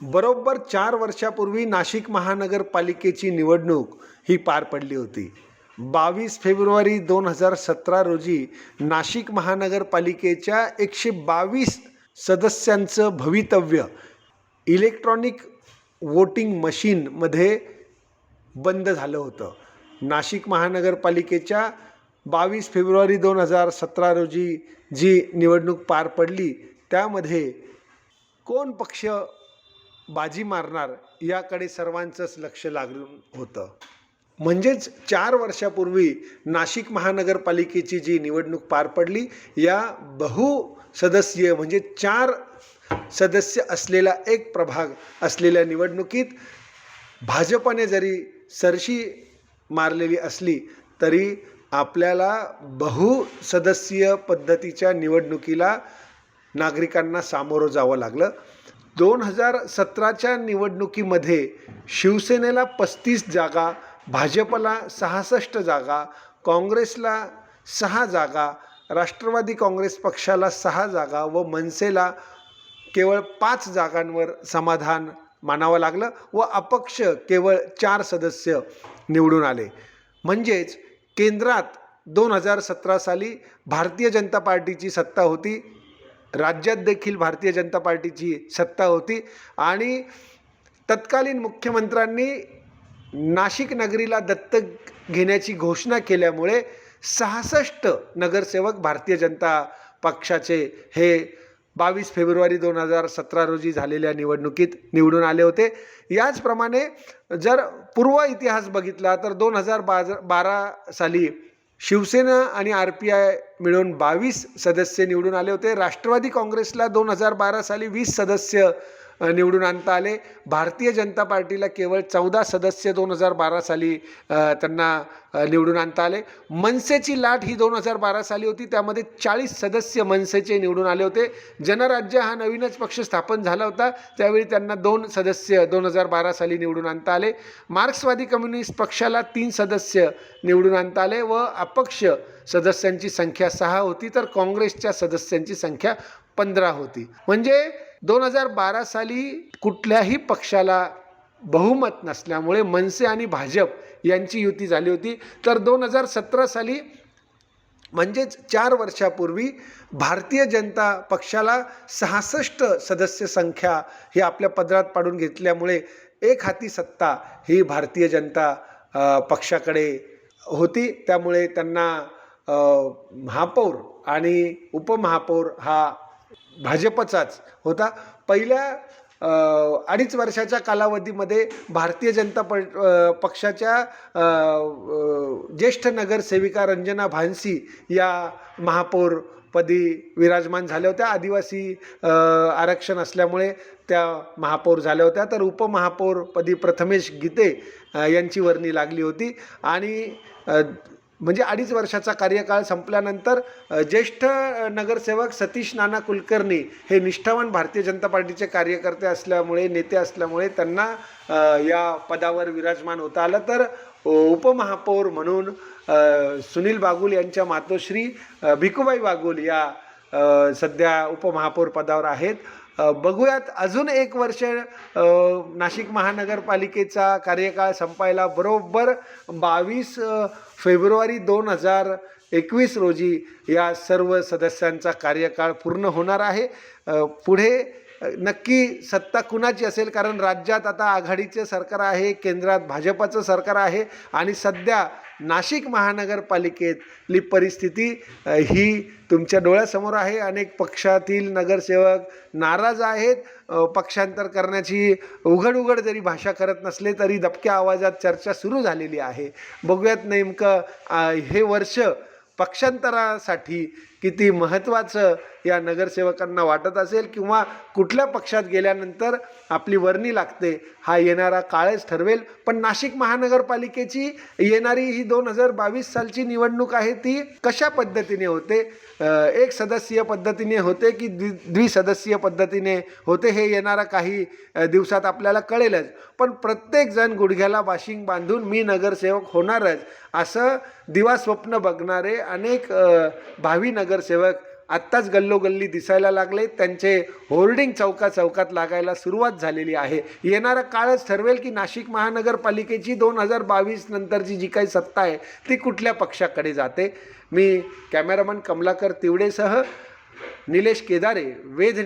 बरोबर चार वर्षापूर्वी नाशिक महानगरपालिकेची निवडणूक ही पार पडली होती. बावीस फेब्रुवारी दोन हजार सतरा रोजी नाशिक महानगरपालिकेच्या एकशे बावीस सदस्यांचं भवितव्य इलेक्ट्रॉनिक वोटिंग मशीनमध्ये बंद झालं होतं. नाशिक महानगरपालिकेच्या बावीस फेब्रुवारी दोन हजार सतरा रोजी जी निवडणूक पार पडली त्यामध्ये कोण पक्ष बाजी मारणार याकडे सर्वांचंच लक्ष लागून होतं. म्हणजेच चार वर्षापूर्वी नाशिक महानगरपालिकेची जी निवडणूक पार पडली या बहुसदस्यीय म्हणजे चार सदस्य असलेला एक प्रभाग असलेल्या निवडणुकीत भाजपने जरी सरशी मारलेली असली तरी आपल्याला बहुसदस्यीय पद्धतीच्या निवडणुकीला नागरिकांना सामोरं जावं लागलं. दोन हजार सतराच्या निवडणुकीमध्ये शिवसेनेला पस्तीस जागा भाजपला सहासष्ट जागा काँग्रेसला सहा जागा राष्ट्रवादी काँग्रेस पक्षाला सहा जागा व मनसेला केवळ पाच जागांवर समाधान मानावं लागलं व अपक्ष केवळ चार सदस्य निवडून आले. म्हणजेच केंद्रात दोन हजार सतरा साली भारतीय जनता पार्टीची सत्ता होती. राज्यात देखील भारतीय जनता पार्टीची सत्ता होती. आणि तत्कालीन मुख्यमंत्र्यांनी नाशिक नगरीला दत्तक घेण्याची घोषणा केल्यामुळे सहासष्ट नगरसेवक भारतीय जनता पक्षाचे हे बावीस फेब्रुवारी दोन हजार सतरा रोजी झालेल्या निवडणुकीत निवडून आले होते. याचप्रमाणे जर पूर्व इतिहास बघितला तर दोन हजार बाज बारा साली शिवसेना आणि आर पी आय मिळून बावीस सदस्य निवडून आले होते. राष्ट्रवादी काँग्रेसला दोन हजार बारा साली वीस सदस्य निवडून आणता आले. भारतीय जनता पार्टीला केवळ चौदा सदस्य दोन हजार बारा साली त्यांना निवडून आणता आले. मनसेची लाट ही दोन हजार बारा साली होती. त्यामध्ये चाळीस सदस्य मनसेचे निवडून आले होते. जनराज्य हा नवीनच पक्ष स्थापन झाला होता. त्यावेळी त्यांना दोन सदस्य दोन हजार बारा साली निवडून आणता आले. मार्क्सवादी कम्युनिस्ट पक्षाला तीन सदस्य निवडून आणता आले व अपक्ष सदस्यांची संख्या सहा होती तर काँग्रेसच्या सदस्यांची संख्या पंधरा होती. म्हणजे दोन हजार बारा साली कुठल्याही पक्षाला बहुमत नसल्यामुळे मनसे आणि भाजप यांची युती झाली होती. तर दोन हजार सतरा साली म्हणजेच चार वर्षापूर्वी भारतीय जनता पक्षाला सहासष्ट सदस्य संख्या ही आपल्या पदरात पाडून घेतल्यामुळे एक हाती सत्ता ही भारतीय जनता पक्षाकडे होती. त्यामुळे त्यांना महापौर आणि उपमहापौर हा भाजपचाच होता. पहिल्या अडीच वर्षाच्या कालावधीमध्ये भारतीय जनता प पक्षाच्या ज्येष्ठ नगरसेविका रंजना भानसी या महापौरपदी विराजमान झाल्या होत्या. आदिवासी आरक्षण असल्यामुळे त्या महापौर झाल्या होत्या. तर उपमहापौरपदी प्रथमेश गीते यांची वर्णी लागली होती. आणि म्हणजे अडीच वर्षाचा कार्यकाळ संपल्यानंतर ज्येष्ठ नगरसेवक सतीश नाना कुलकर्णी हे निष्ठावान भारतीय जनता पार्टीचे कार्यकर्ते असल्यामुळे नेते असल्यामुळे त्यांना या पदावर विराजमान होता आलं. तर उपमहापौर म्हणून सुनील बागुल यांच्या मातोश्री भिकूबाई बागुल या सध्या उपमहापौर पदावर आहेत. बघूयात. अजून एक वर्ष नाशिक महानगरपालिकेचा कार्यकाळ संपायला बरोबर बावीस फेब्रुवारी दोन हजार एकवीस रोजी या सर्व सदस्यांचा कार्यकाळ पूर्ण होणार आहे. पुढे नक्की सत्ता कुणाची असेल? कारण राज्यात आता आघाडीचे सरकार आहे केंद्रात भाजपाचं सरकार आहे आणि सध्या नाशिक महानगरपालिकेतली परिस्थिती ही तुमच्या डोळ्यासमोर आहे. अनेक पक्षातील नगरसेवक नाराज आहेत. पक्षांतर करण्याची उघड उघड जरी भाषा करत नसले तरी दबक्या आवाजात चर्चा सुरू झालेली आहे. बघूयात नेमकं हे वर्ष पक्षांतरासाठी किती महत्त्वाचं या नगरसेवकांना वाटत असेल किंवा कुठल्या पक्षात गेल्यानंतर आपली वर्णी लागते हा येणारा काळच ठरवेल. पण नाशिक महानगरपालिकेची येणारी ही दोन हजार बावीस सालची निवडणूक आहे ती कशा पद्धतीने होते? एक सदस्यीय पद्धतीने होते की द्वि द्विसदस्यीय पद्धतीने होते हे येणारा काही दिवसात आपल्याला कळेलच. पण प्रत्येकजण गुडघ्याला बाशिंग बांधून मी नगरसेवक होणारच असं दिवा स्वप्न बघणारे अनेक भावी नगर नगरसेवक आत्ताच गल्लोगल्ली दिसायला लागले. त्यांचे होर्डिंग चौका चौकात लागायला सुरुवात झालेली आहे. येणारा काळच ठरवेल की नाशिक महानगरपालिकेची दोन हजार बावीस नंतरची जी काही सत्ता आहे ती कुठल्या पक्षाकडे जाते? मी कॅमेरामन कमलाकर तिवडेसह निलेश केदारे वेध